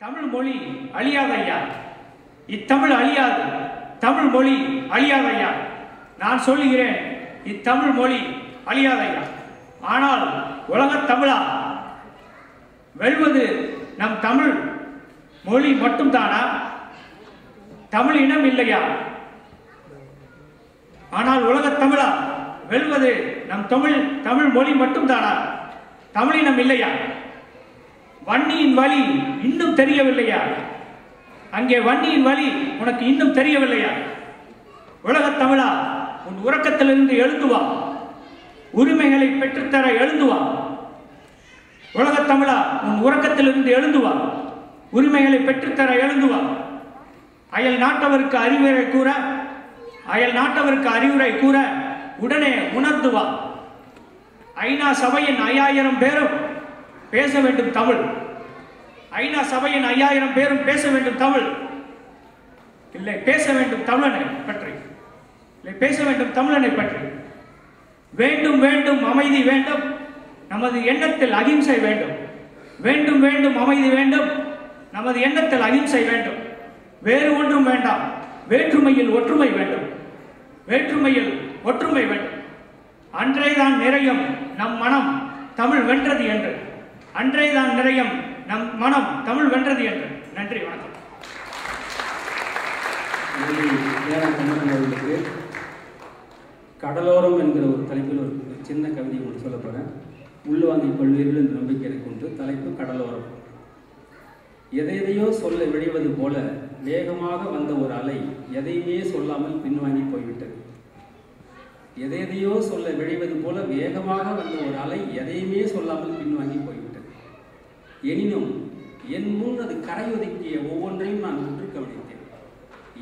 தமிழ் மொழி அழியாதையா இத்தமிழ் அழியாது. தமிழ் மொழி அழியாதையா நான் சொல்லுகிறேன் இத்தமிழ் மொழி அழியாதையா ஆனால் உலகத் தமிழா? வெல்வது நம் தமிழ் மொழி மட்டும்தானா? தமிழ் இனம் இல்லையா? ஆனால் உலகத் தமிழா? வெல்வது நம் தமிழ் தமிழ் மொழி மட்டும்தானா? தமிழினம் இல்லையா? வன்னியின் வழி இன்னும் தெரியவில்லையா? அங்கே வன்னியின் வழி உனக்கு இன்னும் தெரியவில்லையா? உலகத் தமிழா உன் உறக்கத்திலிருந்து எழுந்து வா. உரிமைகளை பெற்றுத்தர எழுந்து வா. உலகத் தமிழா உன் உறக்கத்திலிருந்து எழுந்து வா. உரிமைகளை பெற்றுத்தர எழுந்து வா. அயல் நாட்டவருக்கு அறிவுரை கூற அயல் நாட்டவருக்கு அறிவுரை கூற உடனே உணர்ந்துவா ஐநா சபையின் ஐயாயிரம் பேரும் பேச வேண்டும் தமிழ். ஐநா சபையின் ஐயாயிரம் பேரும் பேச வேண்டும் தமிழ். இல்லை பேச வேண்டும் தமிழனை பற்றி. இல்லை பேச வேண்டும் தமிழனை பற்றி. வேண்டும் வேண்டும் அமைதி வேண்டும். நமது எண்ணத்தில் அகிம்சை வேண்டும். வேண்டும் வேண்டும் அமைதி வேண்டும். நமது எண்ணத்தில் அகிம்சை வேண்டும். வேறு ஒன்றும் வேண்டாம். வேற்றுமையில் ஒற்றுமை வேண்டும். வேற்றுமையில் ஒற்றுமை வேண்டும். அன்றேதான் நிறையும் நம் மனம் தமிழ் வென்றது என்று. அன்றேதான் நிறையம் நம் மனம் தமிழ் வென்றது என்று. நன்றி வணக்கம். கடலோரம் என்கிற ஒரு தலைப்பில் ஒரு சின்ன கவிதை ஒன்று சொல்ல போகிறேன் உள்வாங்கி கொள்வீர்கள் என்ற நம்பிக்கை எனக்கு உண்டு தலைப்பு கடலோரம். எதையதையோ சொல்ல விழைவது போல வேகமாக வந்த ஒரு அலை எதையுமே சொல்லாமல் பின்வாங்கி போய்விட்டது. எதை எதையோ சொல்ல விழைவது போல வேகமாக வந்த ஒரு அலை எதையுமே சொல்லாமல் பின்வாங்கி போய்விட்டது. எனினும் என் முன் அது கரை ஒதுக்கிய ஒவ்வொன்றையும் நான் உற்று கவனித்தேன்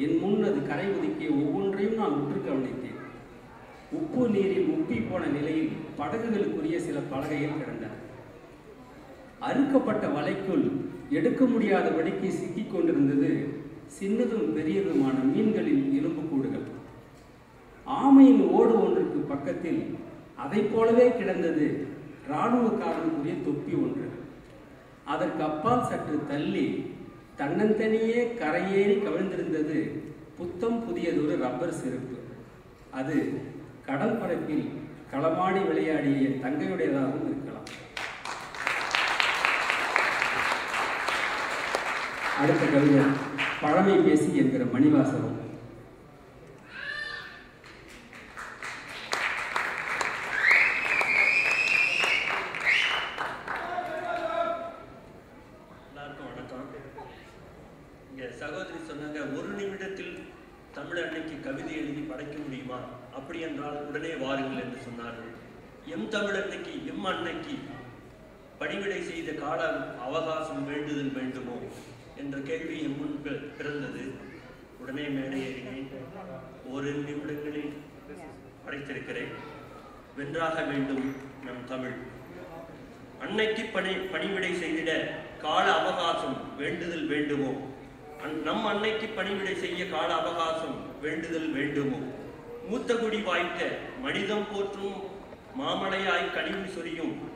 என் முன் அது கரை ஒதுக்கிய ஒவ்வொன்றையும் நான் உற்று கவனித்தேன் உப்பு நீரில் உப்பி போன நிலையில் படகுகளுக்குரிய சில பலகைகள் கிடந்தன. அறுக்கப்பட்ட வலைக்குள் எடுக்க முடியாதபடிக்கு சிக்கிக் கொண்டிருந்தது சின்னதும் பெரியதுமான மீன்களின் எலும்புக்கூடுகள் ஆமையின் ஓடு ஒன்றுக்கு பக்கத்தில் அதைப் போலவே கிடந்தது இராணுவக்காரனுக்குரிய தொப்பி ஒன்று. அதற்கு அப்பால் சற்று தள்ளி தன்னந்தனியே கரையேறி கவிழ்ந்திருந்தது புத்தம் புதியதொரு ரப்பர் செருப்பு. அது கடல் பரப்பில் களமாடி விளையாடிய என் தங்கையுடையதாகவும் இருக்கலாம். அடுத்த கவிஞர் பழமை பேசி என்கிற மணிவாசகம் எல்லாருக்கும் வணக்கம் இங்க சகோதரி சொன்னாங்க ஒரு நிமிடத்தில் தமிழ் அன்னைக்கு கவிதை எழுதி படைக்க முடியுமா அப்படி என்றால் உடனே வாருங்கள் என்று சொன்னார்கள். எம் தமிழ் அன்னைக்கு எம் அன்னைக்கு பணிவிடை செய்த கால அவகாசம் வேண்டுதல் வேண்டுமோ என்ற கேள்வி எம் முன் பிறந்தது. உடனே மேடையேறினேன் ஒரு நிமிடங்களில் படைத்திருக்கிறேன். வென்றாக வேண்டும் நம் தமிழ். அன்னைக்கு பணி பணிவிடை செய்திட கால அவகாசம் வேண்டுதல் வேண்டுமோ? அந்- நம் அன்னைக்கு பணிவிடை செய்ய கால அவகாசம் வேண்டுதல் வேண்டுமோ? மூத்தகுடி வாய்த்த மனிதம் போற்றும் மாமலையாய் கழிவு சொரியும்.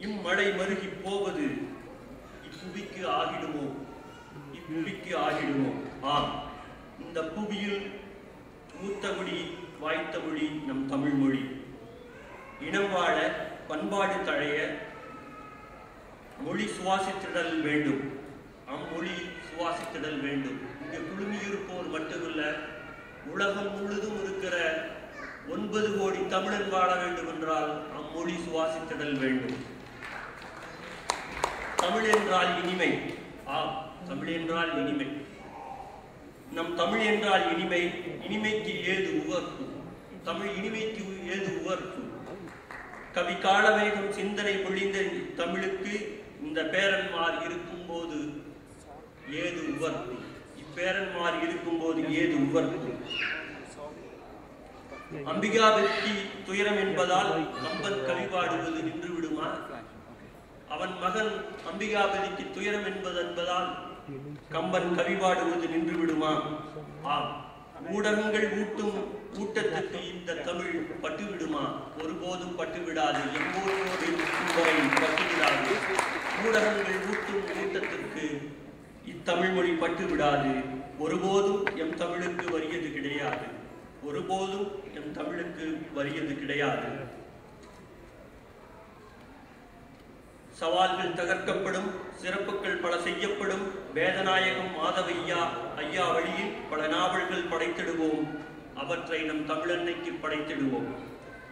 இம்மழை மருகி போவது இப்புவிக்கு ஆகிடுமோ? இப்புவிக்கு ஆகிடுமோ? ஆம் இந்த புவியில் மூத்த மொழி வாய்த்த மொழி நம் தமிழ் மொழி. இனம் வாழ பண்பாடு தழைய மொழி சுவாசித்திடல் வேண்டும். அம்மொழி சுவாசித்திடல் வேண்டும். இங்கு குழுமியிருப்போர் மட்டுமல்ல உலகம் முழுதும் இருக்கிற ஒன்பது கோடி தமிழன் வாழ வேண்டும் என்றால் அம்மொழி சுவாசித்திடல் வேண்டும். தமிழ் என்றால் இனிமை. ஆம் தமிழ் என்றால் இனிமை. நம் தமிழ் என்றால் இனிமை இனிமைக்கு ஏது உவர்ப்பு? தமிழ் இனிமைக்கு ஏது உவர்ப்பு? கவி காலவேகம் சிந்தனை பொழிந்த தமிழுக்கு இந்த பேரன்மார் இருக்கும்போது ஏது உவர்ப்பு? இப்பேரன்மார் இருக்கும்போது ஏது உவர்ந்து? அம்பிகா வெற்றி துயரம் என்பதால் கம்பன் கவிபாடுவது நின்று விடுமா அவன் மகன் அம்பிகாபதிக்கு துயரம் என்பது என்பதால் கம்பன் கவிபாடுவது நின்று விடுமா ஆம். ஊடகங்கள் ஊட்டும் ஊட்டத்துக்கு இந்த தமிழ் பட்டுவிடுமா? ஒருபோதும் பட்டுவிடாது எங்கோடு இருக்கும் வரை பட்டுவிடாது. ஊடகங்கள் ஊட்டும் ஊட்டத்திற்கு இத்தமிழ் மொழி பட்டு விடாது ஒருபோதும் எம் தமிழுக்கு வறியது கிடையாது. ஒருபோதும் எம் தமிழுக்கு வறியது கிடையாது. சவால்கள் தகர்க்கப்படும் சிறப்புகள் பல செய்யப்படும். வேதநாயகம் மாதவையா ஐயா வழியில் பல நாவல்கள் படைத்திடுவோம். அவற்றை நம் தமிழன்னைக்கு படைத்திடுவோம்.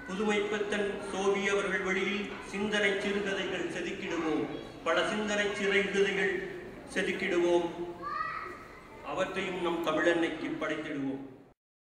புதுமைப்பத்தன் சோவியவர்கள் வழியில் சிந்தனை சிறுகதைகள் செதுக்கிடுவோம். பல சிந்தனை சிறைகதைகள் செதுக்கிடுவோம். அவற்றையும் நம் தமிழன்னைக்கு படைத்திடுவோம்.